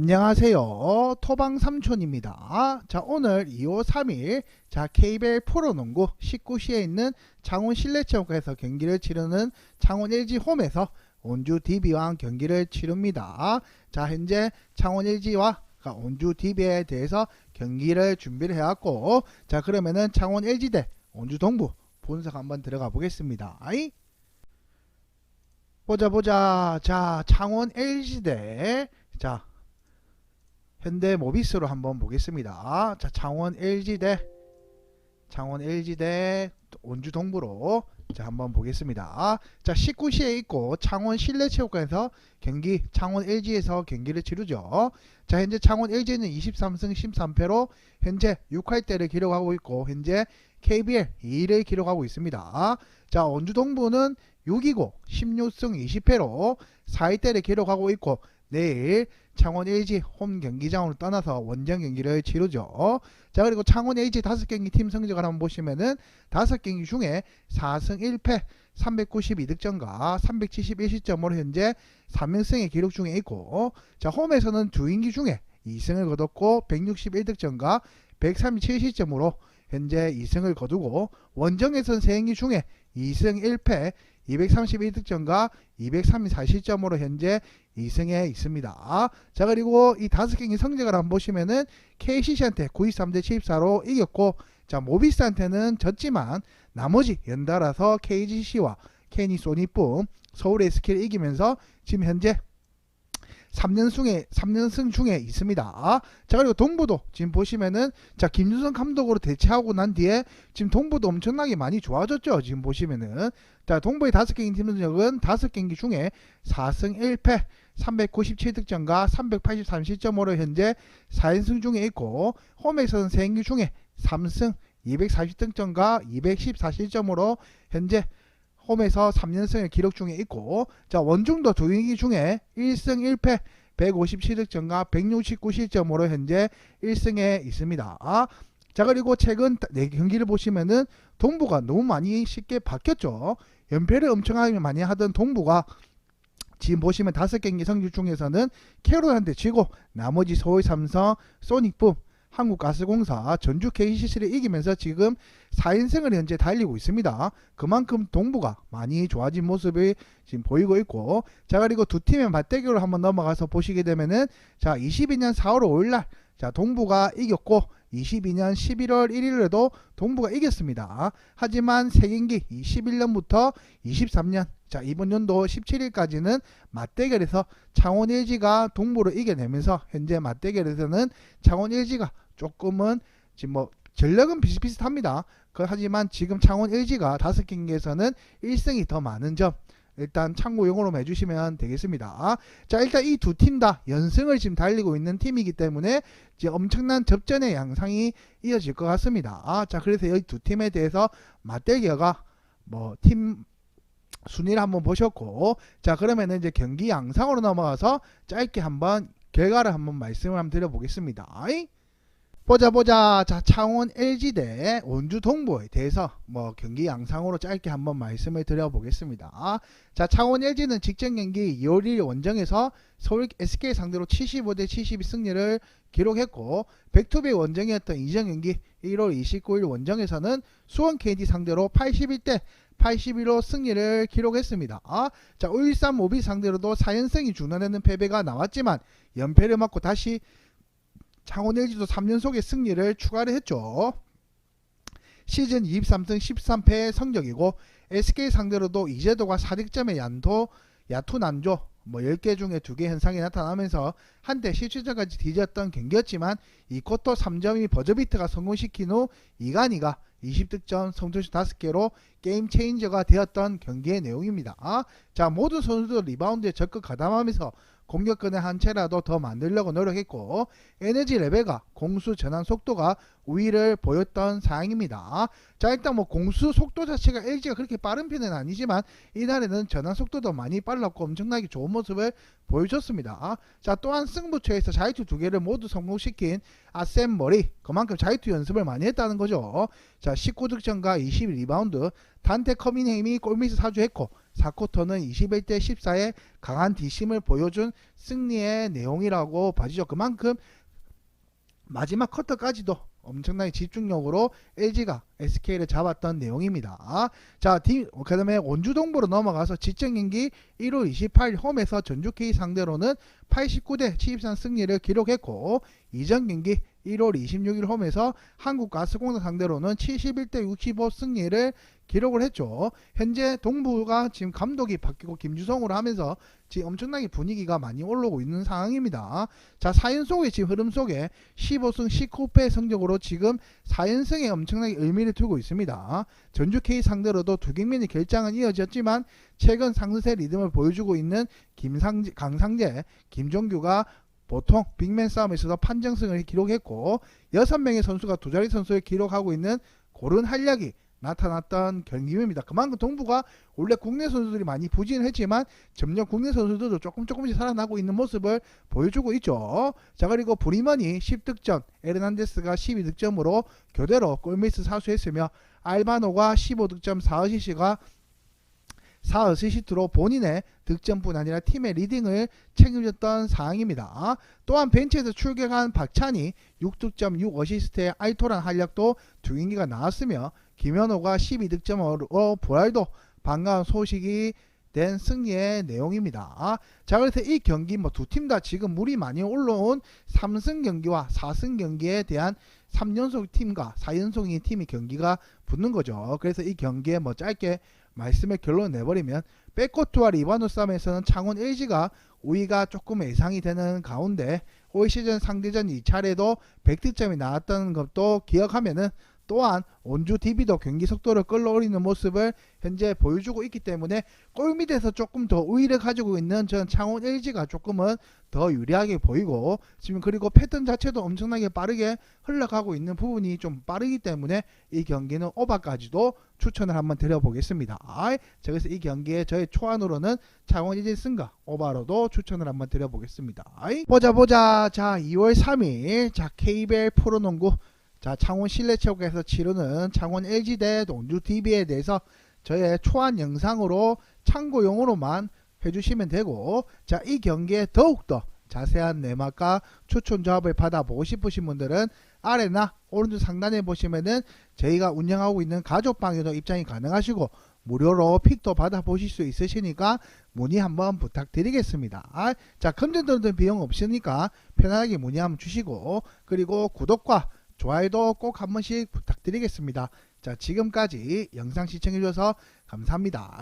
안녕하세요. 토방 삼촌입니다. 자, 오늘 2호 3일 자, KBL 프로농구 19시에 있는 창원 실내체육관에서 경기를 치르는 창원 LG 홈에서 온주 DB와 경기를 치릅니다. 자, 현재 창원 LG와 온주 DB에 대해서 경기를 준비를 해왔고, 자, 그러면은 창원 LG 대 온주 동부 분석 한번 들어가 보겠습니다. 아이? 보자 보자. 자, 창원 LG 대 자, 현대 모비스로 한번 보겠습니다. 자, 창원 LG 대 창원 LG 대 온주 동부로 자, 한번 보겠습니다. 자, 19시에 있고 창원 실내체육관에서 경기 창원 LG에서 경기를 치르죠. 자, 현재 창원 LG는 23승 13패로 현재 6할대를 기록하고 있고 현재 KBL 2위를 기록하고 있습니다. 자, 온주 동부는 6이고 16승 20패로 4위대를 기록하고 있고 내일 창원 LG 홈 경기장으로 떠나서 원정 경기를 치르죠. 자 그리고 창원 LG 다섯 경기 팀 성적을 한번 보시면은 다섯 경기 중에 4승 1패 392득점과 371시점으로 현재 3연승의 기록 중에 있고 자 홈에서는 두 경기 중에 2승을 거뒀고 161득점과 137시점으로 현재 2승을 거두고 원정에서는 세 경기 중에 2승 1패 231득점과 234실점으로 현재 2승에 있습니다. 자 그리고 이 다섯 경기 성적을 한번 보시면은 KCC한테 93대 74로 이겼고 자 모비스한테는 졌지만 나머지 연달아서 KGC와 케니 소니뿐 서울 SK를 이기면서 지금 현재 3연승에 3연승 중에 있습니다. 자 그리고 동부도 지금 보시면은 자 김준성 감독으로 대체하고 난 뒤에 지금 동부도 엄청나게 많이 좋아졌죠. 지금 보시면은 자 동부의 다섯 경기 팀 성적은 다섯 경기 중에 4승 1패 397득점과 383실점으로 현재 4연승 중에 있고 홈에서는 3경기 중에 3승 240득점과 214실점으로 현재 홈에서 3연승을 기록 중에 있고 자 원중도 두 경기 중에 1승 1패 157득 점과 169실점으로 현재 1승에 있습니다. 자 그리고 최근 네 경기를 보시면은 동부가 너무 많이 쉽게 바뀌었죠. 연패를 엄청나게 많이 하던 동부가 지금 보시면 다섯 경기 성적 중에서는 캐롤한테 지고 나머지 서울 삼성, 소닉붐, 한국가스공사, 전주 KCC를 이기면서 지금 4인승을 현재 달리고 있습니다. 그만큼 동부가 많이 좋아진 모습이 지금 보이고 있고 자 그리고 두 팀의 맞대결을 한번 넘어가서 보시게 되면은 자 22년 4월 5일날 자 동부가 이겼고 22년 11월 1일에도 동부가 이겼습니다. 하지만 세 경기 21년부터 23년 자 이번 연도 17일까지는 맞대결에서 창원 LG가 동부를 이겨내면서 현재 맞대결에서는 창원 LG가 조금은 지금 뭐 전력은 비슷비슷합니다. 그 하지만 지금 창원 LG가 다섯 경기에서는 1승이 더 많은 점 일단 참고용어로 해주시면 되겠습니다. 자 일단 이 두 팀 다 연승을 지금 달리고 있는 팀이기 때문에 이제 엄청난 접전의 양상이 이어질 것 같습니다. 자 그래서 이 두 팀에 대해서 맞대결가 뭐팀 순위를 한번 보셨고 자 그러면은 이제 경기 양상으로 넘어가서 짧게 한번 결과를 한번 말씀을 한번 드려보겠습니다. 보자 보자 자 창원 LG 대 원주 동부에 대해서 뭐 경기 양상으로 짧게 한번 말씀을 드려보겠습니다 자 창원 LG는 직전 경기 2월 1일 원정에서 서울 SK 상대로 75대 72 승리를 기록했고 백투비 원정이었던 이전 경기 1월 29일 원정에서는 수원 KD 상대로 81대 81로 승리를 기록했습니다. 아, 자, 울산 모비 상대로도 4연승이 준원하는 패배가 나왔지만 연패를 맞고 다시 창원 LG도 3연속의 승리를 추가를 했죠. 시즌 23승 13패의 성적이고 SK 상대로도 이재도가 4득점의 얀도 야투 난조 뭐 10개 중에 2개 현상이 나타나면서 한때 실추전까지 뒤졌던 경기였지만 이 쿼터 3점이 버저비트가 성공시킨 후 이간이가 20득점 성투슛 5개로 게임 체인저가 되었던 경기의 내용입니다. 자 모든 선수들 리바운드에 적극 가담하면서 공격권의 한 채라도 더 만들려고 노력했고 에너지 레벨과 공수 전환 속도가 우위를 보였던 사항입니다. 자 일단 뭐 공수 속도 자체가 LG가 그렇게 빠른 편은 아니지만 이날에는 전환 속도도 많이 빨랐고 엄청나게 좋은 모습을 보여줬습니다. 자 또한 승부처에서 자유투 두 개를 모두 성공시킨 아셈 머리 그만큼 자유투 연습을 많이 했다는 거죠. 자 19득점과 21리바운드 단테 커미네임이 골밑을 사주했고 4쿼터는 21대 14의 강한 뒷심을 보여준 승리의 내용이라고 봐주죠. 그만큼 마지막 쿼터까지도 엄청나게 집중력으로 LG가 SK를 잡았던 내용입니다. 자, 팀, 그 다음에 원주동부로 넘어가서 지정 경기 1월 28일 홈에서 전주 K 상대로는 89대 73 승리를 기록했고, 이전 경기 1월 26일 홈에서 한국가스공사 상대로는 71대 65 승리를 기록을 했죠. 현재 동부가 지금 감독이 바뀌고 김주성으로 하면서 지금 엄청나게 분위기가 많이 올라오고 있는 상황입니다. 자, 4연속의 지금 흐름 속에 15승 19패 성적으로 지금 4연승에 엄청나게 의미를 두고 있습니다. 전주 K 상대로도 두 경기의 결장은 이어졌지만 최근 상승세 리듬을 보여주고 있는 김상재, 강상재, 김종규가 보통 빅맨 싸움에서도 판정승을 기록했고 6명의 선수가 두 자리 선수를 기록하고 있는 고른 활약이 나타났던 경기입니다. 그만큼 동부가 원래 국내 선수들이 많이 부진했지만 점점 국내 선수들도 조금 조금씩 살아나고 있는 모습을 보여주고 있죠. 자 그리고 브리먼이 10득점, 에르난데스가 12득점으로 교대로 골미스 사수했으며 알바노가 15득점 4어시시가 4어시시트로 본인의 득점뿐 아니라 팀의 리딩을 책임졌던 상황입니다. 또한 벤치에서 출격한 박찬이 6득점 6어시스트의 아이토란 활약도 두 경기가 나왔으며 김현호가 12득점으로 보랄도 반가운 소식이 된 승리의 내용입니다. 자 그래서 이 경기 뭐 두 팀 다 지금 물이 많이 올라온 3승 경기와 4승 경기에 대한 3연속 팀과 4연속인 팀이 경기가 붙는 거죠. 그래서 이 경기에 뭐 짧게 말씀의 결론을 내버리면 백코트와 리바노 싸움에서는 창원 LG가 우위가 조금 예상이 되는 가운데 올 시즌 상대전 2차례도 100득점이 나왔다는 것도 기억하면은 또한 원주 DB도 경기 속도를 끌어올리는 모습을 현재 보여주고 있기 때문에 골 밑에서 조금 더 우위를 가지고 있는 전 창원 LG가 조금은 더 유리하게 보이고 지금 그리고 패턴 자체도 엄청나게 빠르게 흘러가고 있는 부분이 좀 빠르기 때문에 이 경기는 오바까지도 추천을 한번 드려보겠습니다. 자 그래서 이 경기에 저의 초안으로는 창원 LG 승가 오바로도 추천을 한번 드려보겠습니다. 보자 보자 자 2월 3일 자 KBL 프로농구 자 창원 실내 체육에서 치르는 창원 LG 대 농주 DB에 대해서 저의 초안 영상으로 참고용으로만 해주시면 되고 자 이 경기에 더욱더 자세한 내막과 추천 조합을 받아보고 싶으신 분들은 아래나 오른쪽 상단에 보시면은 저희가 운영하고 있는 가족방에도 입장이 가능하시고 무료로 픽도 받아보실 수 있으시니까 문의 한번 부탁드리겠습니다. 아, 자 금전 드는 비용 없으니까 편안하게 문의 한번 주시고 그리고 구독과 좋아요도 꼭 한 번씩 부탁드리겠습니다. 자, 지금까지 영상 시청해주셔서 감사합니다.